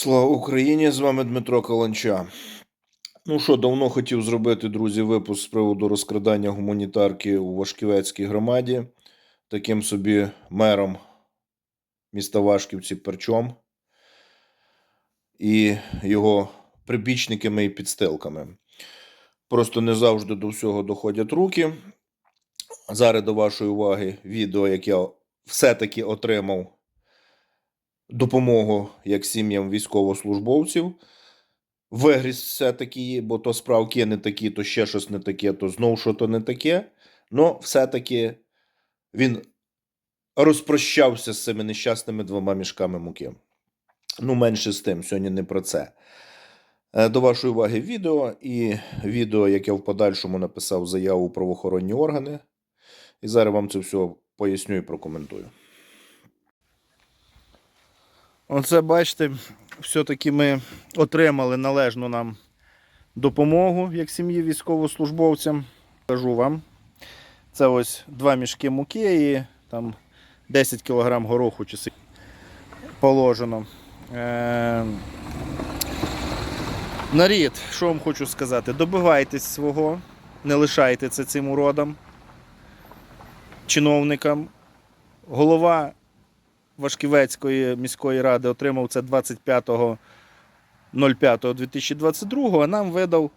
Слава Україні! З вами Дмитро Каланча. Ну що, давно хотів зробити, друзі, випуск з приводу розкрадання гуманітарки у Вашківецькій громаді. Таким собі мером міста Вашківці Перчом і його прибічниками і підстилками. Просто не завжди до всього доходять руки. Зараз до вашої уваги відео, як я все-таки отримав допомогу як сім'ям військовослужбовців. Вигріз все-таки бо то справки не такі, то ще щось не таке, то знов що то не таке. Ну, все-таки він розпрощався з цими нещасними двома мішками муки. Ну, менше з тим, сьогодні не про це. Е, До вашої уваги відео і відео, яке в подальшому написав заяву правоохоронні органи. І зараз вам це все поясню і прокоментую. Оце бачите, все-таки ми отримали належну нам допомогу як сім'ї військовослужбовцям. Кажу вам. Це ось два мішки муки і там 10 кг гороху чи положено. Е- Нарід, що вам хочу сказати? Добивайтесь свого, не лишайте це цим уродам, чиновникам. Голова Вашківецької міської ради отримав це 25.05.2022, а нам видав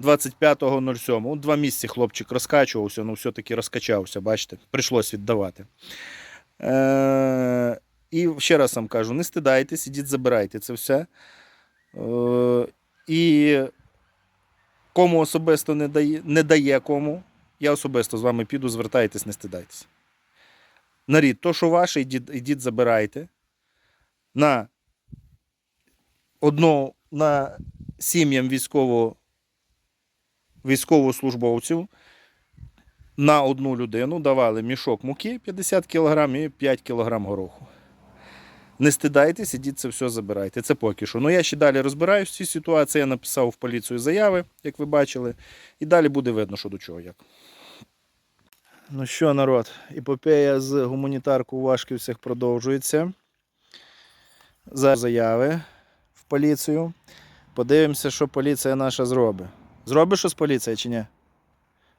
25.07. Два місяці хлопчик розкачувався, ну все-таки розкачався, бачите, прийшлось віддавати. Е- і ще раз вам кажу: не стидайтесь, ідіть, забирайте це все. Е- і кому особисто не дає, не дає кому, я особисто з вами піду, звертайтесь, не стидайтесь. Нарід, то, що ваше, ідіть, ідіть забирайте. На одно, на сім'ям військово, військовослужбовців на одну людину давали мішок муки 50 кг і 5 кг гороху. Не стидайтесь, ідіть це все забирайте. Це поки що. Ну я ще далі розбираюсь в цій ситуації. Я написав в поліцію заяви, як ви бачили, і далі буде видно, що до чого як. Ну що, народ, епопея з гуманітаркою у Вашківцях продовжується. За заяви в поліцію. Подивимося, що поліція наша зробить. Зробить щось поліція чи ні?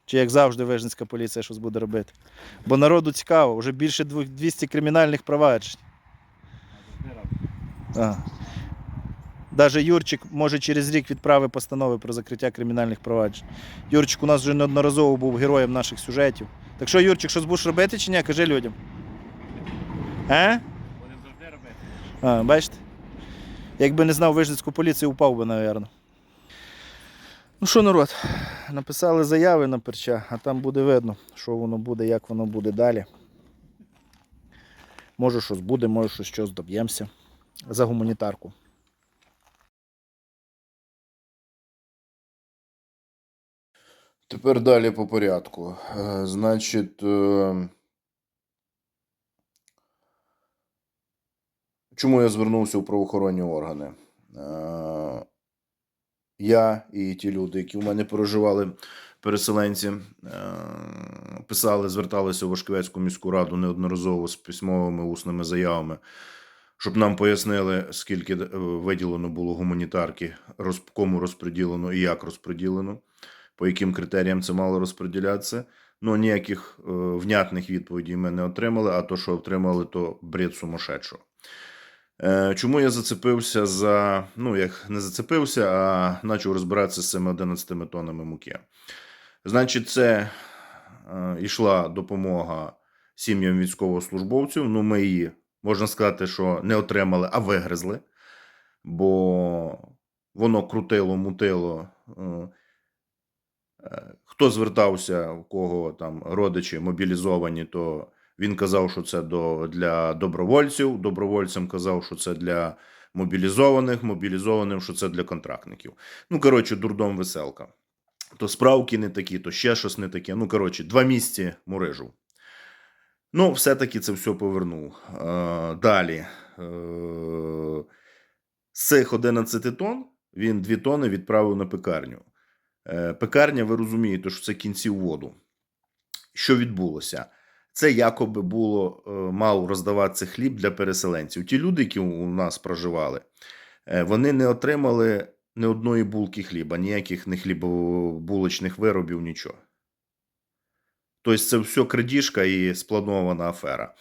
Чи як завжди Вижницька поліція щось буде робити? Бо народу цікаво, вже більше 200 кримінальних проваджень. А. Даже Юрчик може через рік відправить постанови про закриття кримінальних проваджень. Юрчик у нас вже неодноразово був героєм наших сюжетів. Так що, Юрчик, щось будеш робити чи ні? Кажи людям. А? Будемо завжди робити. А, бачите? Якби не знав Вижницьку поліцію, упав би, напевно. Ну що, народ, написали заяви на перча, а там буде видно, що воно буде, як воно буде далі. Може щось буде, може щось доб'ємося за гуманітарку. Тепер далі по порядку. Е, Значить, е, чому я звернувся у правоохоронні органи? Е, Я і ті люди, які у мене проживали, переселенці, писали, зверталися у Вашківецьку міську раду неодноразово з письмовими усними заявами, щоб нам пояснили, скільки виділено було гуманітарки, кому розподілено і як розподілено по яким критеріям це мало розподілятися. Ну, ніяких е, внятних відповідей ми не отримали, а то, що отримали, то бред сумасшедшого. Е, чому я зацепився за. Ну, як не зацепився, а почав розбиратися з цими 11 тоннами муки. Значить, це е, йшла допомога сім'ям військовослужбовців. Ну, ми її, можна сказати, що не отримали, а вигризли, бо воно крутило, мутило. Е, Хто звертався, у кого там родичі мобілізовані, то він казав, що це до, для добровольців. Добровольцям казав, що це для мобілізованих, мобілізованим, що це для контрактників. Ну, коротше, дурдом веселка. То справки не такі, то ще щось не таке. Ну, коротше, два місяці мурижу. Ну, все-таки це все повернув. Е, далі. Е, з цих 11 тонн він 2 тонни відправив на пекарню. Е, Пекарня, ви розумієте, що це кінці воду. Що відбулося? Це якоби було е, мав роздаватися хліб для переселенців. Ті люди, які у нас проживали, Е, Вони не отримали ні одної булки хліба, ніяких не хлібобулочних виробів, нічого. Тобто це все крадіжка і спланована афера.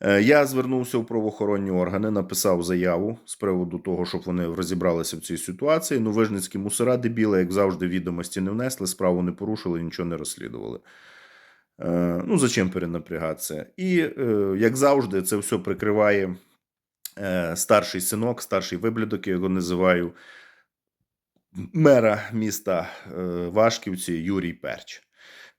Е, Я звернувся у правоохоронні органи, написав заяву з приводу того, щоб вони розібралися в цій ситуації. Ну, вижницькі мусора дебіли, як завжди, відомості не внесли, справу не порушили, нічого не розслідували. Е, Ну, зачем перенапрягатися? І, е, як завжди, це все прикриває старший синок, старший виблядок, я його називаю, мера міста Вашківці Юрій Перч.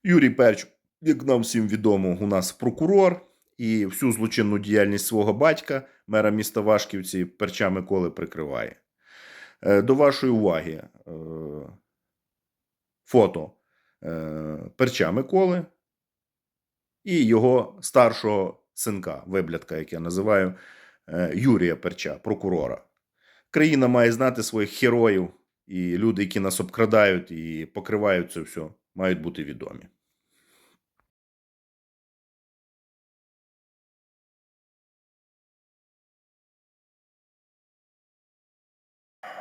Юрій Перч, як нам всім відомо, у нас прокурор і всю злочинну діяльність свого батька, мера міста Вашківці, Перча Миколи прикриває. Е, До вашої уваги е, фото е, Перча Миколи і його старшого синка, виблядка, як я називаю, Юрія Перча, прокурора. Країна має знати своїх героїв, і люди, які нас обкрадають і покривають це все, мають бути відомі.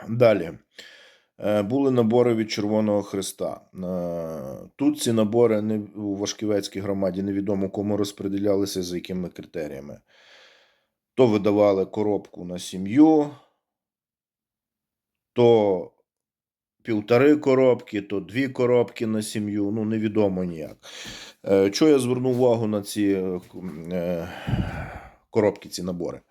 Далі. Е, Були набори від Червоного Христа. Е, Тут ці набори не, у Вашківецькій громаді невідомо кому розподілялися, за якими критеріями. То видавали коробку на сім'ю, то півтори коробки, то дві коробки на сім'ю. Ну, невідомо ніяк. Е, Чого я звернув увагу на ці коробки, ці набори?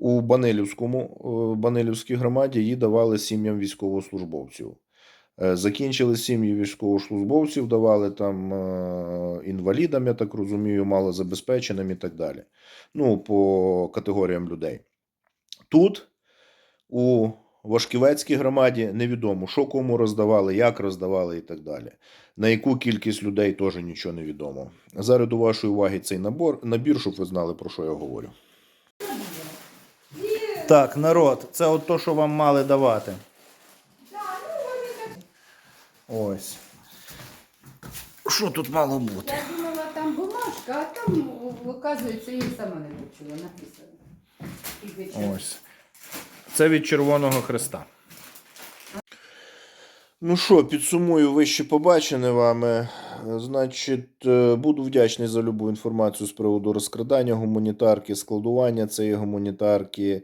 У Банилівському е, Банилівській громаді її давали сім'ям військовослужбовців. Е, Закінчили сім'ї військовослужбовців, давали там е, інвалідам, я так розумію, малозабезпеченим і так далі. Ну, по категоріям людей. Тут у Вашківецькій громаді невідомо, що кому роздавали, як роздавали і так далі. На яку кількість людей теж нічого не відомо. Зараз до вашої уваги цей набор, набір, щоб ви знали, про що я говорю. Так, народ, це от то, що вам мали давати. Ось. Що тут мало бути? Я думала, там бумажка, а там, оказується, я сама не вивчила, написано. Ось. Це від Червоного Христа. Ну що, підсумую вище побачене вами. Значить, е, буду вдячний за любу інформацію з приводу розкрадання гуманітарки, складування цієї гуманітарки,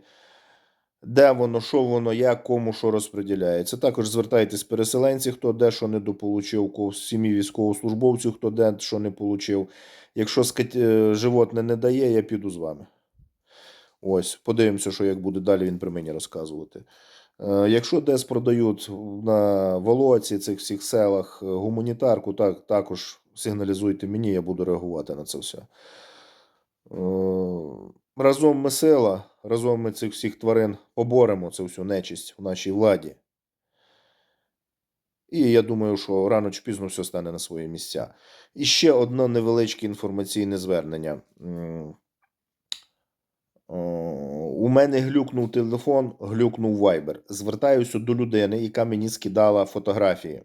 де воно, що воно, як, кому що розподіляється. Також звертайтесь переселенці, хто де що не дополучив, сім'ї військовослужбовців, хто де що не получив. Якщо е, животне не дає, я піду з вами. Ось, подивимося, що як буде далі він при мені розказувати. Е, Якщо десь продають на Волоці, цих всіх селах е, гуманітарку, так, також сигналізуйте мені, я буду реагувати на це все. Разом ми сила, разом ми цих всіх тварин поборемо цю всю нечисть в нашій владі. І я думаю, що рано чи пізно все стане на свої місця. І ще одне невеличке інформаційне звернення. У мене глюкнув телефон, глюкнув вайбер. Звертаюся до людини, яка мені скидала фотографії.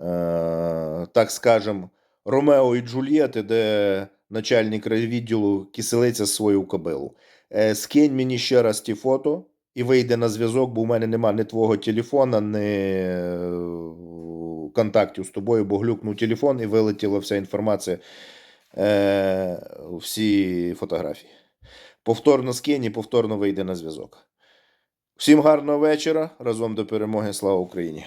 Е, так скажем, Ромео і Джульєти, де начальник відділу киселиця свою кобилу. Е, скинь мені ще раз ті фото і вийде на зв'язок, бо у мене нема ні твого телефона, ні е, контактів з тобою, бо глюкнув телефон і вилетіла вся інформація, е, всі фотографії. Повторно скинь і повторно вийде на зв'язок. Всім гарного вечора. Разом до перемоги. Слава Україні!